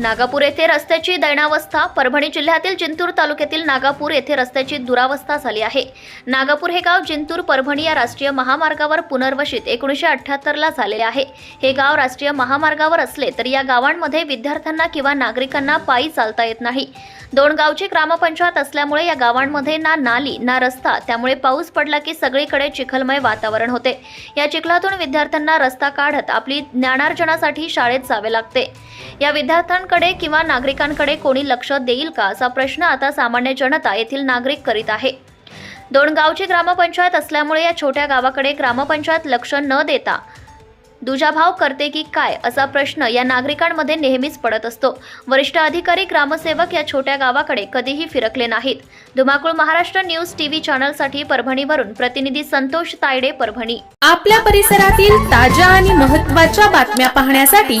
नागापूर येथे रस्त्याची दैनावस्था परभणी जिल्ह्यातील जिंतूर तालुक्यातील नागापूर येथे रस्त्याची दुरावस्था झाली आहे. नागापूर हे गाव जिंतूर परभणी या राष्ट्रीय महामार्गावर पुनर्वसित एकोणीसशे अठ्ठ्याहत्तरला झालेले आहे. हे गाव राष्ट्रीय महामार्गावर असले तर या गावांमध्ये विद्यार्थ्यांना किंवा नागरिकांना पायी चालता येत नाही. दोन गावची ग्रामपंचायत असल्यामुळे या गावांमध्ये ना नाली ना रस्ता त्यामुळे पाऊस पडला की सगळीकडे चिखलमय वातावरण होते. या चिखलातून विद्यार्थ्यांना रस्ता काढत आपली ज्ञानार्जनासाठी शाळेत जावे लागते. या विद्यार्थ्यांकडे किंवा नागरिकांकडे कोणी लक्ष देईल का असा प्रश्न आता सामान्य जनता येथील नागरिक करीत आहे. दोन गावची ग्रामपंचायत असल्यामुळे या छोट्या गावाकडे ग्रामपंचायत लक्ष न देता दुजाभाव करते की काय असा प्रश्न या नागरिकांमध्ये नेहमीच पडत असतो. वरिष्ठ अधिकारी ग्रामसेवक या छोट्या गावाकडे कधीही फिरकले नाहीत. धुमाकूळ महाराष्ट्र न्यूज टीव्ही चॅनलसाठी परभणीवरून प्रतिनिधी संतोष तायडे परभणी. आपल्या परिसरातील ताज्या आणि महत्त्वाच्या बातम्या पाहण्यासाठी